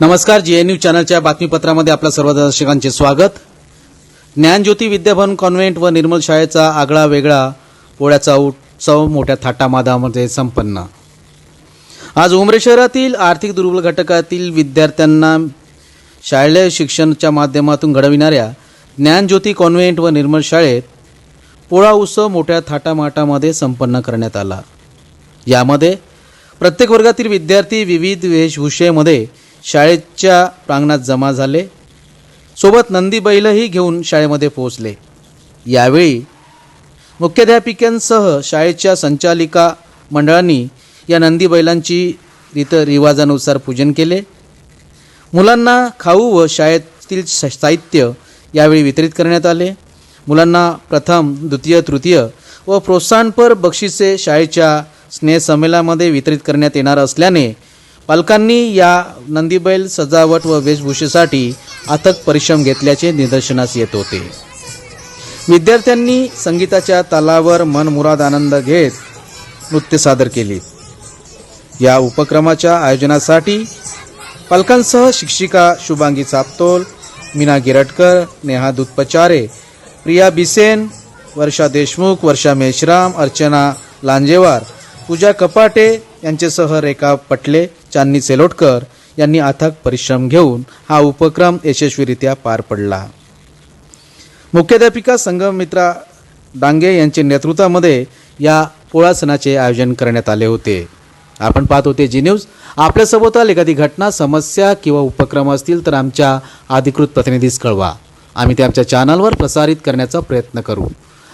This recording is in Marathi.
नमस्कार जी चॅनलच्या बातमीपत्रामध्ये आपल्या सर्व दर्शकांचे स्वागत. ज्ञानज्योती विद्याभवन कॉन्व्हेंट व निर्मल शाळेचा आगळा वेगळा पोळ्याचा उत्सव मोठ्या थाटामादामध्ये संपन्न. आज उमरे शहरातील आर्थिक दुर्बल घटकातील विद्यार्थ्यांना शालेय शिक्षणाच्या माध्यमातून घडविणाऱ्या ज्ञानज्योती कॉन्व्हेंट व निर्मल शाळेत पोळा उत्सव मोठ्या थाटामाटामध्ये संपन्न करण्यात आला. यामध्ये प्रत्येक वर्गातील विद्यार्थी विविध वेशभूषेमध्ये शाळेच्या प्रांगणात जमा झाले. सोबत नंदी बैलही घेऊन शाळेमध्ये पोहोचले. यावेळी मुख्याध्यापिकांसह शाळेच्या संचालिका मंडळांनी या नंदी बैलांची रीत रिवाजानुसार पूजन केले. मुलांना खाऊ व शाळेतील स- साहित्य यावेळी वितरित करण्यात आले. मुलांना प्रथम द्वितीय तृतीय व प्रोत्साहनपर बक्षिसे शाळेच्या स्नेहसंमेलनामध्ये वितरित करण्यात येणार असल्याने पालकांनी या नंदीबैल सजावट व वेशभूषेसाठी अथक परिश्रम घेतल्याचे निदर्शनास येत होते. विद्यार्थ्यांनी संगीताच्या तालावर मनमुराद आनंद घेत नृत्य सादर केले. या उपक्रमाच्या आयोजनासाठी पालकांसह शिक्षिका शुभांगी चापतोल मीना गिरटकर नेहा दुधपचारे प्रिया बिसेन वर्षा देशमुख वर्षा मेश्राम अर्चना लांजेवार पूजा कपाटे यांच्यासह रेखा पटले चांदनी सेलोटकर यांनी अथक परिश्रम घेऊन हा उपक्रम यशस्वीरित्या पार पडला. मुख्याध्यापिका संगमित्रा डांगे यांच्या नेतृत्वामध्ये या पोळा सणाचे आयोजन करण्यात आले होते. आपण पाहत होते जी न्यूज. आपल्यासोबत एखादी घटना समस्या किंवा उपक्रम असतील तर आमच्या अधिकृत प्रतिनिधीस कळवा. आम्ही ते आमच्या चॅनलवर प्रसारित करण्याचा प्रयत्न करू.